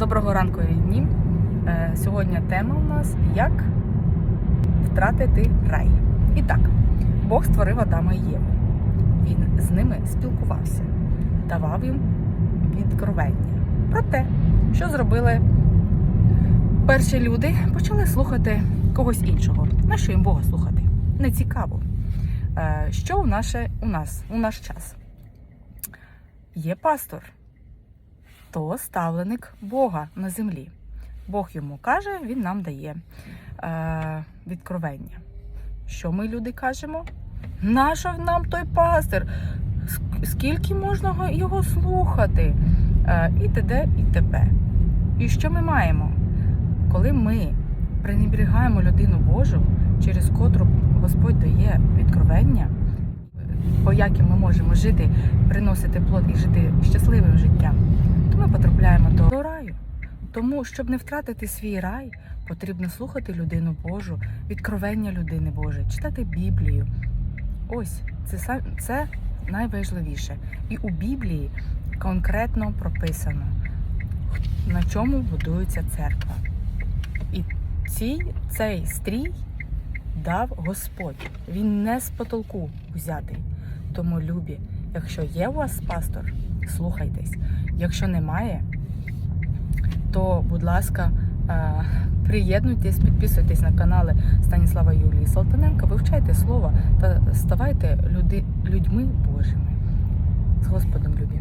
Доброго ранку рідні. Е, Сьогодні тема у нас як втратити рай. І так, Бог створив Адама і Єву. Він з ними спілкувався, давав їм відкровення про те, що зробили перші люди, почали слухати когось іншого. На що їм Бога слухати? Не цікаво. Е, Що у, наше, у нас у наш час? Є пастор, то ставленик Бога на землі. Бог йому каже, він нам дає е, відкровення. Що ми, люди, кажемо? Нащо нам той пастир? Скільки можна його слухати? Е, і т.д. і т.п. І що ми маємо? Коли ми пренебрігаємо людину Божу, через котру Господь дає відкровення, по яким ми можемо жити, приносити плод і жити щасливим життям, Тому, щоб не втратити свій рай, потрібно слухати людину Божу, відкровення людини Божої, читати Біблію. Ось це це найважливіше. І у Біблії конкретно прописано, на чому будується церква. І цій, цей стрій дав Господь. Він не з потолку взятий. Тому, любі, якщо є у вас пастор, слухайтесь. Якщо немає, то, будь ласка, е, приєднуйтесь, підписуйтесь на канали Станіслава Юлії Салтаненка, вивчайте слово та ставайте людьми Божими. З Господом любі.